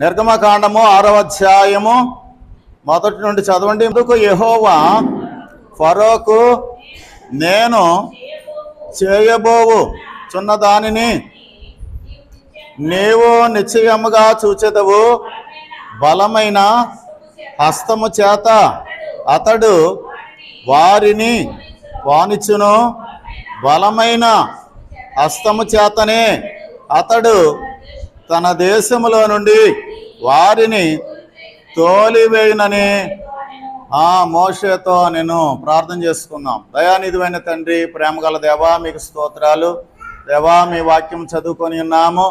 నిర్గమకాండము ఆరవ అధ్యాయము. మొదటి నుండి చదవండి. ఎందుకు యహోవా ఫరోకు నేను చేయబోవు చున్నదానిని నీవు నిశ్చయముగా చూచెదవు. బలమైన హస్తము చేత అతడు వారిని వానిచును బలమైన హస్తము చేతనే అతడు తన దేశములో నుండి వారిని తోలివేయునని ఆ మోషతో నేను ప్రార్థన చేసుకున్నాం. దయానిధివైన తండ్రి ప్రేమగల దేవా మీకు స్తోత్రాలు. దేవా మీ వాక్యం చదువుకొని ఉన్నాము.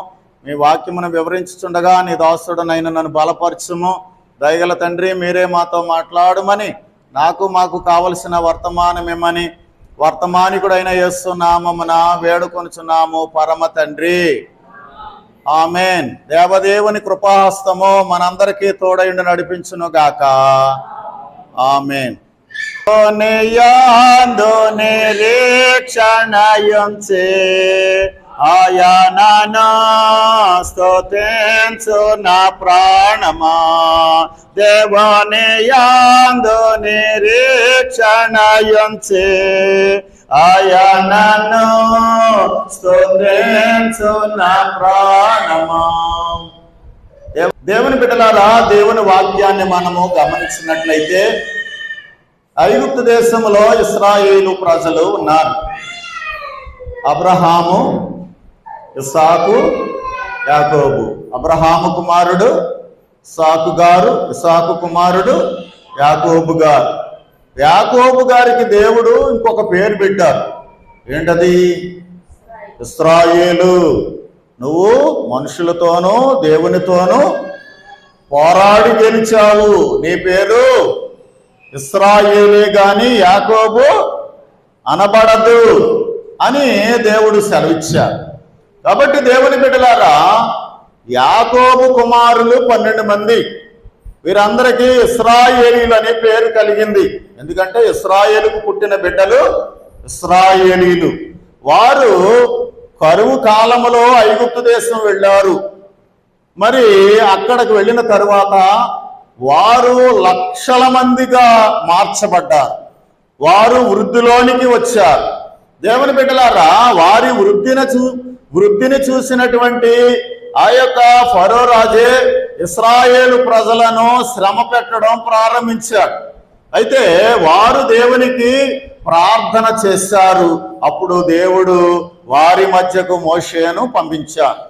మీ వాక్యమును వివరించుచుండగా నీ దాసుడునైన నన్ను బలపరచుము. దయగల తండ్రి మీరే మాతో మాట్లాడమని నాకు మాకు కావలసిన వర్తమానమేమని వర్తమానికుడైన యేసునామమున వేడుకొనుచున్నాము. పరమ తండ్రి. ఆమెన్. దేవదేవుని కృపాహస్తము మనందరికీ తోడైండి నడిపించును గాక ఆమెన్ యాందో ఆయనను స్తోతించు నా ప్రాణమా. దేవని యాందు నిరీక్షణయుంచి ఆయనను నా ప్రాణమా. దేవుని బిడ్డలారా దేవుని వాక్యాన్ని మనము గమనించినట్లయితే ఐగుప్తు దేశంలో ఇస్రాయేలు ప్రజలు ఉన్నారు. అబ్రహాము ఇసాకు యాకోబు. అబ్రహాము కుమారుడు సాకు గారు ఇసాకు కుమారుడు యాకోబు గారు. యాకోబు గారికి దేవుడు ఇంకొక పేరు పెట్టారు. ఏంటది? ఇస్రాయేలు నువ్వు మనుషులతోనూ దేవునితోనూ పోరాడి గెలిచావు. నీ పేరు ఇస్రాయేలే గాని యాకోబు అనబడదు అని దేవుడు సెలవిచ్చాడు. కాబట్టి దేవుని బిడ్డలారా యాకోబు కుమారులు పన్నెండు మంది. వీరందరికీ ఇస్రాయేలీలు అనే పేరు కలిగింది. ఎందుకంటే ఇస్రాయేలుకు పుట్టిన బిడ్డలు ఇస్రాయేలీలు. వారు కరువు కాలములో ఐగుప్తు దేశం వెళ్ళారు. మరి అక్కడికి వెళ్ళిన తరువాత వారు లక్షల మందిగా మార్చబడ్డారు. వారు వృద్ధిలోనికి వచ్చారు. దేవుని బిడ్డలారా వారి వృద్ధిని చూ వృద్ధిని చూసినటువంటి ఆ యొక్క ఫరో రాజే ఇస్రాయేలు ప్రజలను శ్రమ పెట్టడం ప్రారంభించాడు. అయితే వారు దేవునికి ప్రార్థన చేశారు. అప్పుడు దేవుడు వారి మధ్యకు మోషేను పంపించారు